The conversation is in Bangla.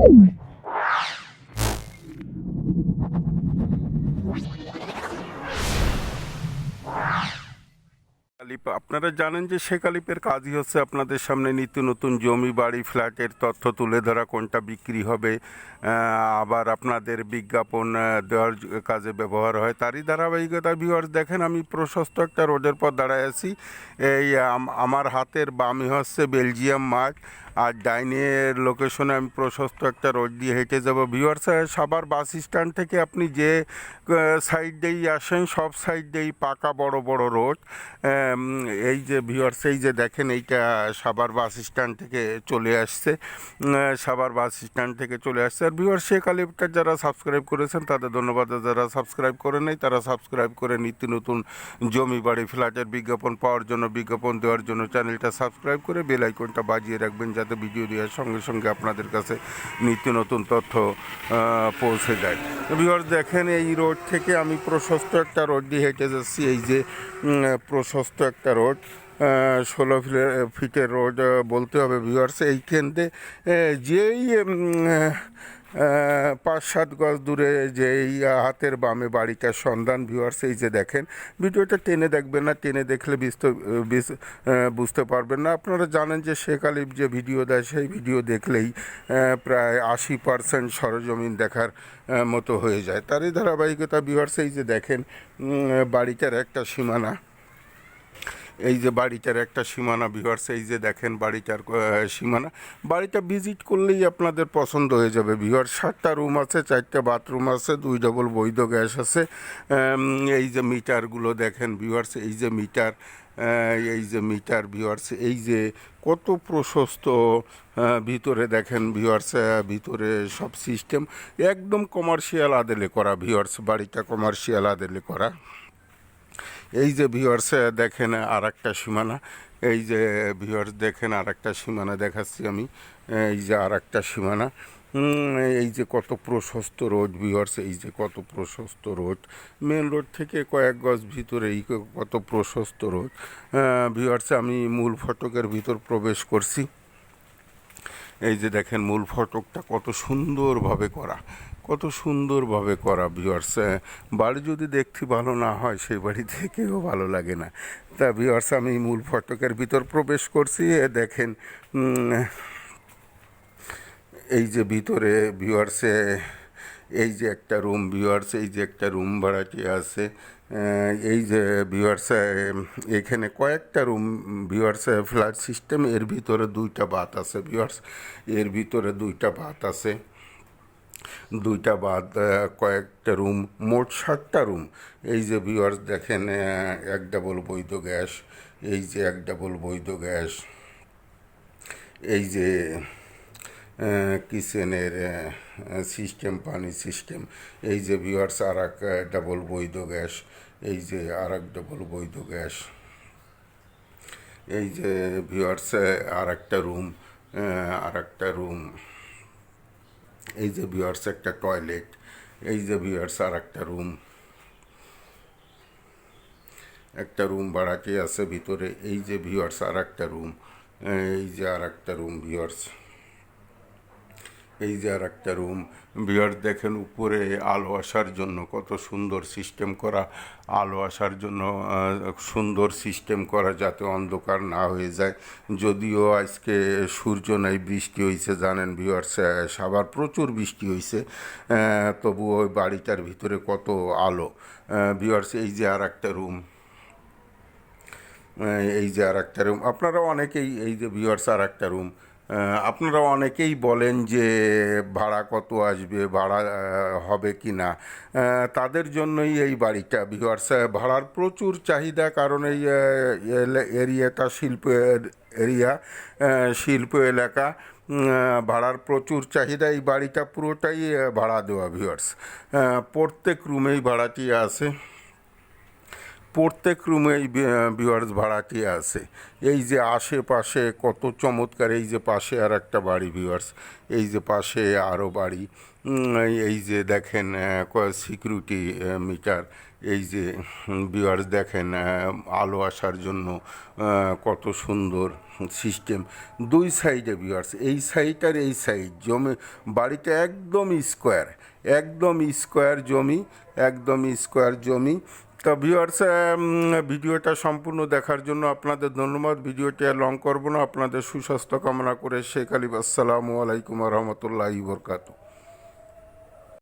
Ooh. কালিপ, আপনারা জানেন যে শেখ আলিপের কাজই হচ্ছে আপনাদের সামনে নিত্য নতুন জমি, বাড়ি, ফ্ল্যাটের তথ্য তুলে ধরা, কোনটা বিক্রি হবে আবার আপনাদের বিজ্ঞাপন দেওয়ার কাজে ব্যবহার হয়। তারই ধারাবাহিকতা ভিউয়ার্স দেখেন, আমি প্রশস্ত একটা রোডের পর দাঁড়ায় আছি। এই, আম- আমার হাতের বামে হচ্ছে বেলজিয়াম মাঠ, আর ডাইনের লোকেশনে আমি প্রশস্ত একটা রোড দিয়ে হেঁটে যাব। ভিউয়ার্স সাবার বাস স্ট্যান্ড থেকে আপনি যে সাইড দিয়েই আসেন, সব সাইড দিয়েই পাকা বড় বড় রোড। এই যে ভিউয়ার্স এই যে দেখেন এইটা সাবার বাস স্ট্যান্ড থেকে চলে আসছে। সাবার বাস স্ট্যান্ড থেকে চলে আসছে। আর ভিউয়ার্স শেখ আলিপটা যারা সাবস্ক্রাইব করেছেন, তাদের ধন্যবাদ। যারা সাবস্ক্রাইব করে নেই, তারা সাবস্ক্রাইব করে নিত্য নতুন জমি বাড়ি, ফ্ল্যাটের বিজ্ঞাপন পাওয়ার জন্য, বিজ্ঞাপন দেওয়ার জন্য চ্যানেলটা সাবস্ক্রাইব করে বেল আইকনটা বাজিয়ে রাখবেন, যাতে ভিডিও দেওয়ার সঙ্গে সঙ্গে আপনাদের কাছে নিত্য নতুন তথ্য পৌঁছে যায়। ভিউয়ার্স দেখেন এই রোড থেকে আমি প্রশস্ত একটা রোড দিয়ে হেঁটে যাচ্ছি। এই যে প্রশস্ত একটা রোড ষোলো ফিটের রোড বলতে হবে থেকে আহ, যেই পাঁচ সাত গজ দূরে যে এই হাতের বামে বাড়িটার সন্ধান ভিউয়ার্স এই যে দেখেন ভিডিওটা টেনে দেখবেন না টেনে দেখলে বুঝতে পারবেন না। আপনারা জানেন যে শেখ আলিফ যে ভিডিও দেয় সেই ভিডিও দেখলেই প্রায় আশি পার্সেন্ট সরজমিন দেখার মতো হয়ে যায়। তারই ধারাবাহিকতা ভিউয়ার্স এই যে দেখেন বাড়িটার একটা সীমানা। এই যে বাড়িটার একটা সীমানা ভিউয়ার্স এই যে দেখেন বাড়িটার সীমানা। বাড়িটা ভিজিট করলেই আপনাদের পছন্দ হয়ে যাবে ভিউয়ার সাতটা রুম আছে, চারটে বাথরুম আছে, দুই ডবল বৈধ গ্যাস আছে। এই যে মিটারগুলো দেখেন ভিউয়ার্স এই যে মিটার এই যে মিটার ভিউয়ার্স এই যে কত প্রশস্ত ভিতরে দেখেন ভিউয়ার্স ভিতরে সব সিস্টেম একদম কমার্শিয়াল আদেলে করা ভিউয়ার্স বাড়িটা কমার্শিয়াল আদেলে করা। এই যে ভিউয়ার্স দেখেন আর একটা সীমানা। এই যে ভিউয়ার্স দেখেন আর একটা সীমানা দেখাচ্ছি আমি। এই যে আর একটা সীমানা এই যে কত প্রশস্ত রোড ভিউয়ার্স এই যে কত প্রশস্ত রোড। মেন রোড থেকে কয়েক গজ ভিতরে এই কত প্রশস্ত রোড। ভিউয়ার্স আমি মূল ফটকের ভিতর প্রবেশ করছি। এই যে দেখেন মূল ফটকটা কত সুন্দরভাবে করা, কত সুন্দরভাবে করা ভিউয়ার্স বাড়ি যদি দেখতে ভালো না হয়, সেই বাড়ি থেকেও ভালো লাগে না। তা ভিউয়ার্স আমি মূল ফটকের ভিতর প্রবেশ করছি দেখেন এই যে ভিতরে ভিউয়ার্সে এই যে একটা রুম ভিউয়ার্স এই যে একটা রুম ভাড়াটি আছে এই যে ভিউয়ার্স এখানে কয়েকটা রুম ভিউয়ার্স ফ্ল্যাট সিস্টেম এর ভিতরে দুইটা বাত আছে ভিউয়ার্স এর ভিতরে দুইটা বাত আছে। দুইটা বাদ কয়েকটা রুম মোট সাতটা রুম এই যে ভিউয়ার্স দেখেন এক ডাবল বৈধ গ্যাস, এই যে এক ডাবল বৈধ গ্যাস, এই যে কিচেনের সিস্টেম, পানি সিস্টেম, এই যে ভিউয়ার্স আর এক ডাবল বৈধ গ্যাস, এই যে আর এক ডাবল বৈধ গ্যাস, এই যে ভিউয়ার্স আর একটা রুম আর একটা রুম এই যে ভিউয়ার্স, একটা টয়লেট এই যে ভিউয়ার্স আর একটা রুম একটা রুম ভাড়াটি আছে ভিতরে, এই যে ভিউয়ার্স আর একটা রুম এই যে আর একটা রুম ভিউয়ার্স। এই যে আর একটা রুম ভিউয়ার্স দেখেন উপরে আলো আসার জন্য কত সুন্দর সিস্টেম করা, আলো আসার জন্য সুন্দর সিস্টেম করা যাতে অন্ধকার না হয়ে যায়। যদিও আজকে সূর্য নাই, বৃষ্টি হয়েছে জানেন ভিউয়ার্স সাবার প্রচুর বৃষ্টি হয়েছে তবুও ওই বাড়িটার ভিতরে কত আলো। ভিউয়ার্স এই যে আর একটা রুম এই যে আর একটা রুম আপনারা অনেকেই এই যে ভিউয়ার্স আর একটা রুম আপনারা অনেকেই বলেন যে ভাড়া কত আসবে, ভাড়া হবে কি না তাদের জন্যই এই বাড়িটা ভিউয়ার্স ভাড়ার প্রচুর চাহিদা, কারণ এই এরিয়াটা শিল্প, এরিয়া শিল্প এলাকা। ভাড়ার প্রচুর চাহিদা, এই বাড়িটা পুরোটাই ভাড়া দেওয়া ভিউয়ার্স প্রত্যেক রুমেই ভাড়াটি আছে। প্রত্যেক রুমে এই ভিউয়ার্স ভাড়াটি আছে। এই যে আশেপাশে কত চমৎকার, এই যে পাশে আর একটা বাড়ি ভিউয়ার্স এই যে পাশে আরও বাড়ি এই যে দেখেন সিকিউরিটি মিটার এই যে ভিউয়ার্স দেখেন আলো আসার জন্য কত সুন্দর সিস্টেম দুই সাইডে ভিউয়ার্স এই সাইড আর এই সাইড জমি, বাড়িটা একদম স্কোয়ার একদম স্কোয়ার জমি, একদম স্কোয়ার জমি তা ভিউয়ার্স ভিডিওটা সম্পূর্ণ দেখার জন্য আপনাদের ধন্যবাদ। ভিডিওটি লং করব না। আপনাদের সুস্বাস্থ্য কামনা করে শেখ আলিব আসসালামু আলাইকুম রহমতুল্লাহ বরকাতু